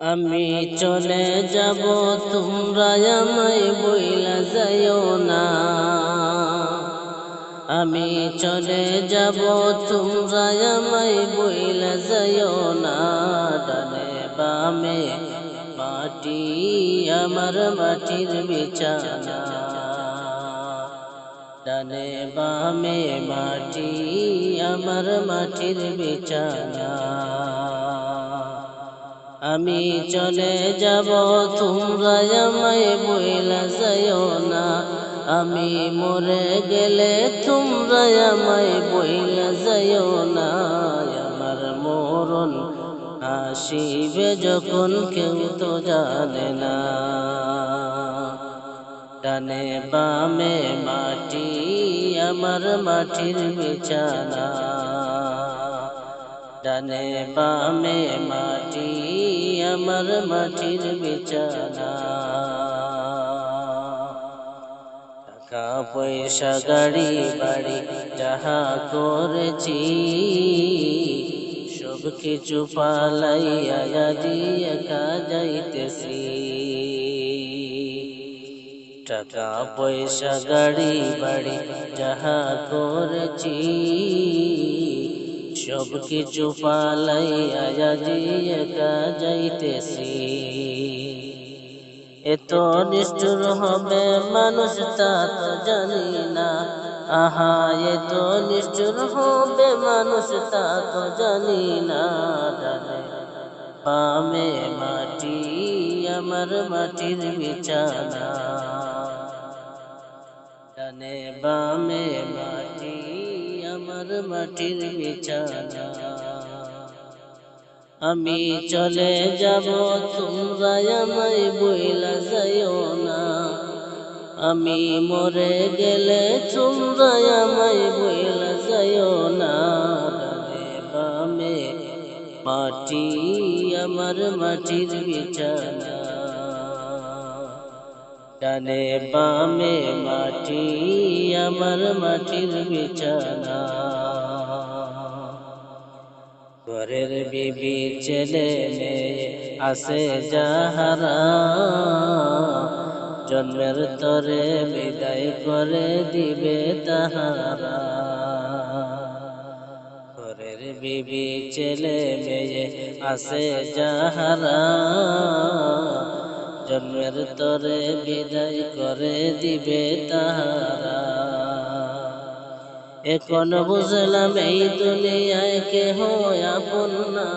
আমি চলে যাব, তোমরা আমায় বইলা যাইও না। আমি চলে যাব, তোমরা আমায় বইলা যাইও না। ডানে বামে মাটি, আমার মাটির বিছানা। ডানে বামে মাটি, আমার মাটির বিছানা। আমি চলে যাব তোমরা আমায় বইলা যাইও না। আমি মরে গেলে তোমরা আমায় বইলা যাইও না। আমার মরণ আসিবে যখন কেউ তো জানে না। ডানে বামে মাটি আমার মাটির বিছানা। ডানে বামে মাটি আমার মাটির বিছানা। টাকা পয়সা, গাড়ি, বাড়ি, যাহা করেছি, সব কিছু পালাইয়া একা যাইতেছি টাকা পয়সা, গাড়ি, বাড়ি, যাহা করেছি সব কিছু পালাইয়া আজি একা যাইতেছি এত নিষ্ঠুর হবে মানুষ তা তো জানি না আহা এত নিষ্ঠুর হবে মানুষ তা তো জানি না বামে মাটি আমার মাটির বিছানা বামে মাটি মাটির বিছানা আমি চলে যাব তোমরা আমায় বইলা যাইও না। আমি মরে গেলে তোমরা আমায় বইলা যাইও না। বামে মাটি আমার মাটির বিছানা ডানে বামে মাটি আমার মাটির বিছানা ঘরের বিবি ছেলে মেয়ে আসে যাহারা। জন্মের তরে বিদায় করে দিবে তাহারা। ঘরের বিবি ছেলে মেয়ে আসে যাহারা। জন্মের তরে বিদায় করে দিবে তাহারা। এখন বুঝলাম এই দুনিয়ায় কেহ আপন না।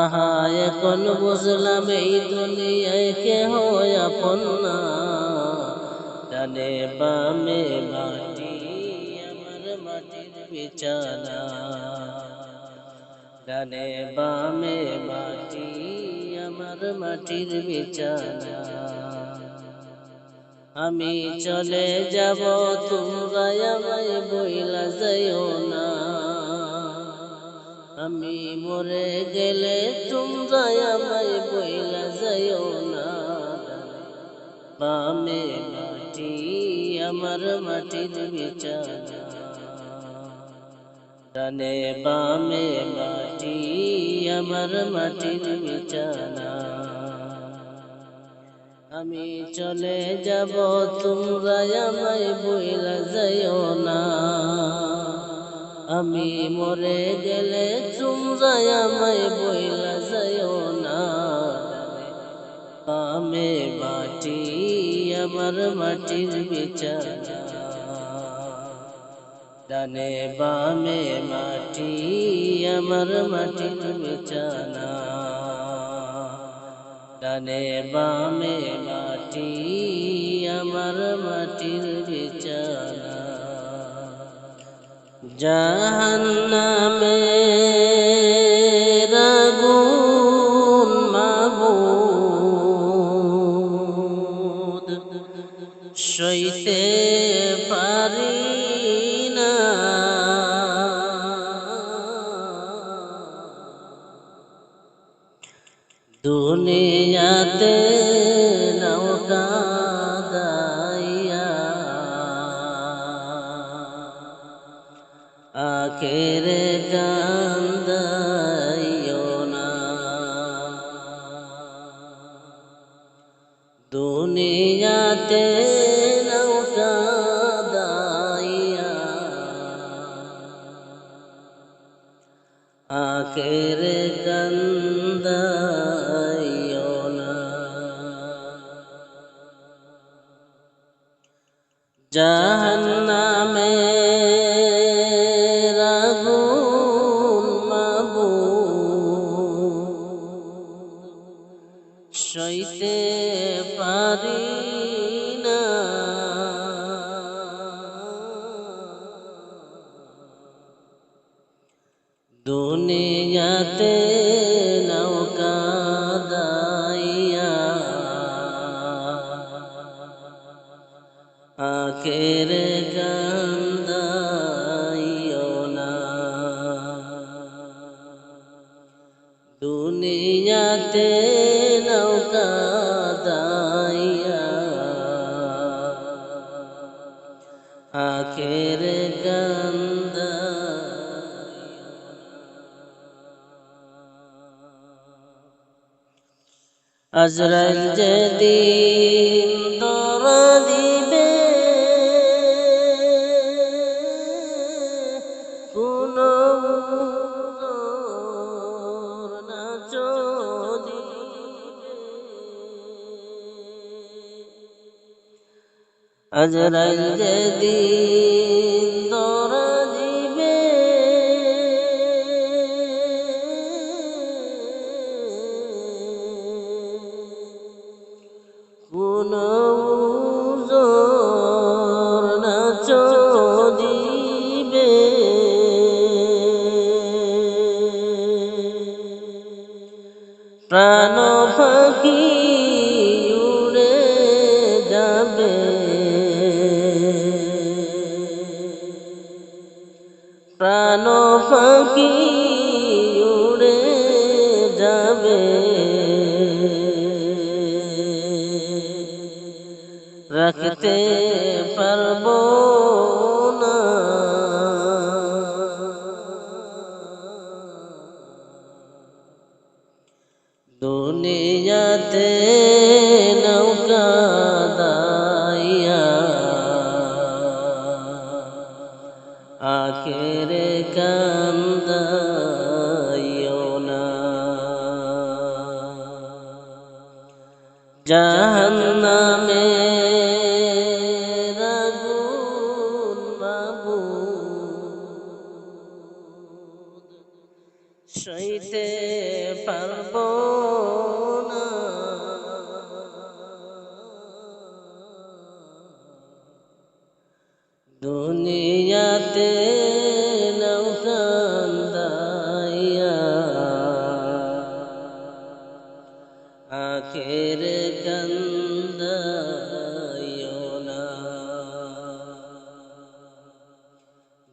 আহা, এখন বুঝলাম এই দুনিয়ায় কেহ আপন না। ডানে বামে মাটি, আমার মাটির বিছানা। ডানে বামে মাটি, আমার মাটির বিছানা। আমি চলে যাব, তোমরা আমায় বইলা যাইও না। আমি মরে গেলে তোমরা আমায় বইলা যাইও না। বামে মাটি, আমার মাটির বিছানা। ডানে বামে মাটি, আমার মাটির বিছানা। আমি চলে যাব, তোমরা আমায় বইলা যাইও না। আমি মরে গেলে তোমরা আমায় বইলা যাইও না। বামে মাটি আমার মাটির বিছানা। ডানে বামে মাটি আমার মাটির বিছানা। ডানে বামে মাটি আমার মাটির বিছানা। জাহান্নামে আখের কান্দাইও রাগুন দুনিয়াতে নৌকা দাইয়া। আখের গন্ধা আজরাইল যেদিন দরা দিবে কোন আজরাইল যেদিন দরা দিবে কোন নাচ দিবে প্রাণ দুনিয়াতে নৌকা দাইয়া আখের কান্দাইও না। জাহান্নামে রাগুন বাবু পারব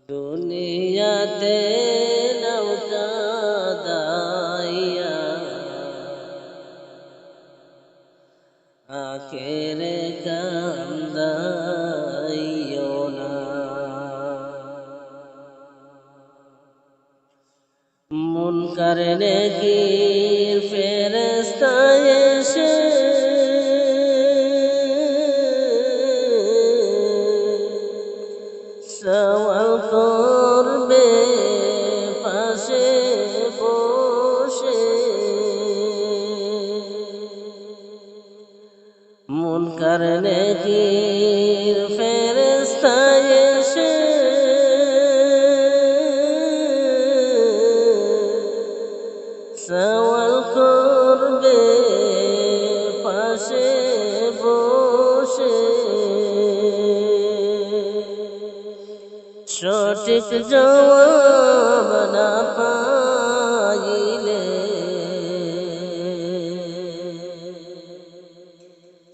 দুনিয়াতে وفاق সঠিক জবাব না পাইলে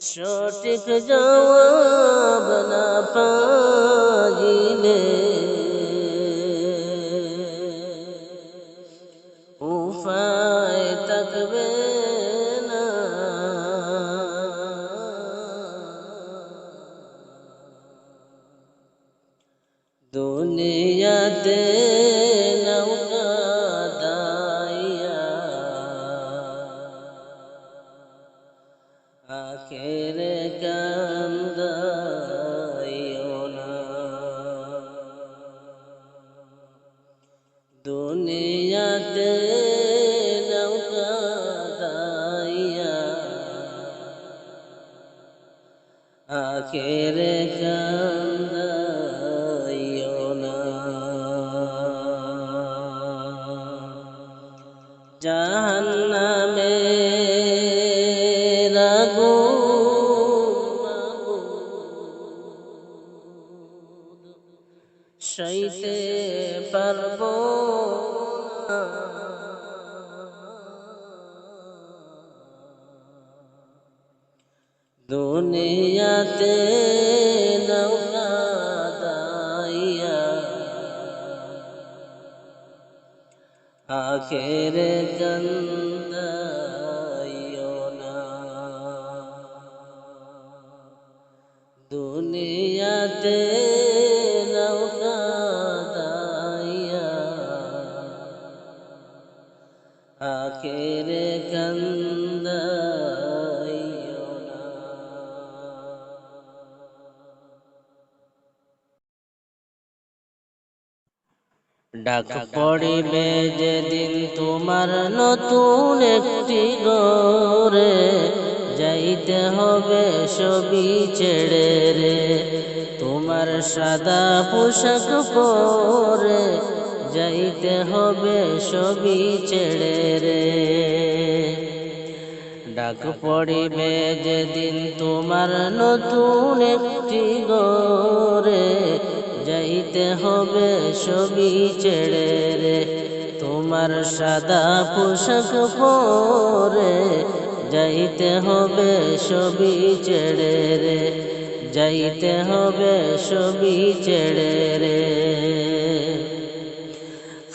সঠিক জবাব না পাইলে দুনিয়াতে আখের গন্দাইও ডাক পড়িবে যেদিন তোমার নতুন একটি গরে যাইতে হবে সবই ছেড়ে রে। তোমার সাদা পোশাক পরে যাইতে হবে সবই ছেড়ে রে। ডাক পড়িবে যেদিন তোমার নতুন একটি গরে যাইতে হবে সবই ছেড়ে রে। তোমার সাদা পোশাক পরে যাইতে হবে সবই ছেড়ে রে। যাইতে হবে সবই ছেড়ে রে।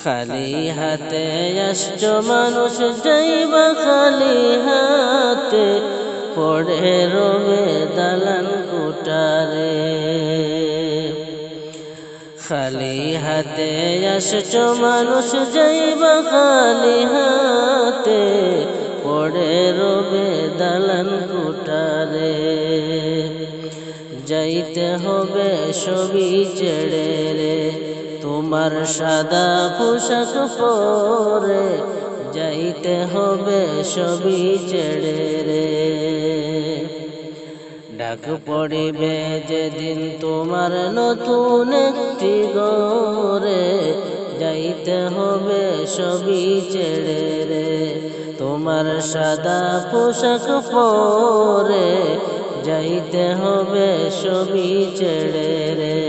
খালি হাতে আসছ মানুষ, যাইবা খালি হাতে। পড়ে রবে দালান কুটারে খালি হাতে আসছ মানুষ যাইবা খালি হাতে, পড়ে রবে দালান কুটারে যাইতে হবে সবই ছেড়ে রে, তোমার সাদা পোশাক পরে। যাইতে হবে সবই ছেড়ে রে। ডাক পড়িবে যেদিন তোমার নতুন একটি গরে যাইতে হবে সবই ছেড়ে রে। তোমার সাদা পোশাক পরে যাইতে হবে সবই ছেড়ে রে।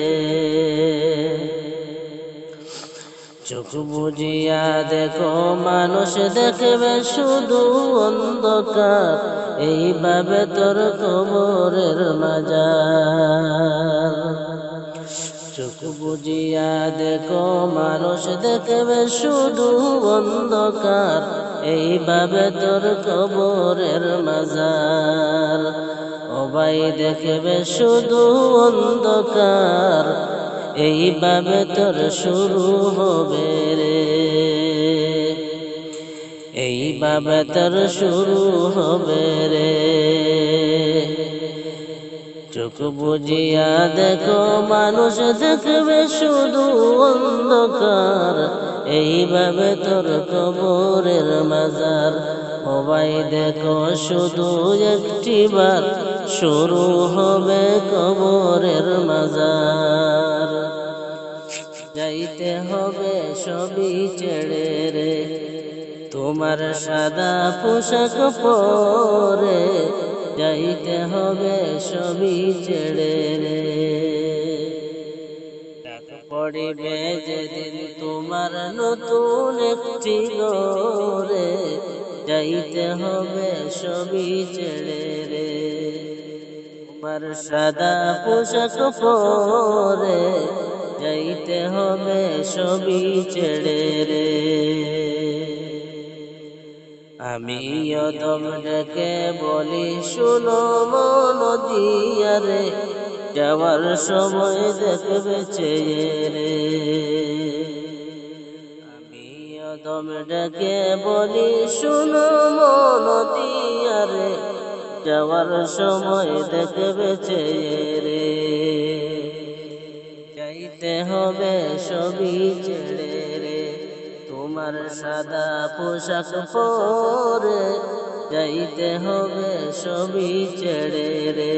বুঝিয়া দেখো, মানুষ দেখবে শুধু অন্ধকার। এইভাবে তোর কবরের মাজার। চোখ বুঝিয়া দেখো, মানুষ দেখবে শুধু অন্ধকার। এইভাবে তোর কবরের মাজার। সবাই দেখবে শুধু অন্ধকার। এইভাবে তোর শুরু হবে রে। এইভাবে তোর শুরু হবে রে। চোখ বুঝিয়া দেখো, মানুষ দেখবে শুধু অন্ধকার। এইভাবে তোর কবরের মাজার, সবাই দেখো শুধু একটি বার শুরু হবে কবরের মাজার। যাইতে হবে সবই ছেড়ে রে। তোমার সাদা পোশাক পরে যাইতে হবে সবই ছেড়ে রে। পড়িবে যেদিন তোমার নতুন একটি গরে যাইতে হবে সবই ছেড়ে রে। তোমার সাদা পোশাক পরে যাইতে হবে সবই ছেড়ে রে। আমি ডেকে বলি, শুনো মন দিয়া যাওয়ার সময় দেখবে চেয়ে রে। আমি ডেকে বলি, শুনো মন দিয়া যাওয়ার সময় দেখবে চেয়ে রে। হবে সবই ছেড়ে রে। তোমার সাদা পোশাক পরে যাইতে হবে সবই ছেড়ে রে।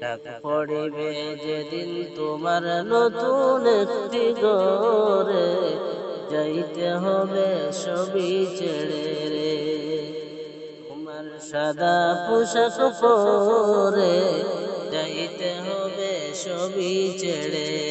ডাক পড়িবে যেদিন তোমার নতুন একটি গরে যাইতে হবে সবই ছেড়ে রে। তোমার সাদা পোশাক পরে সবই ছেড়ে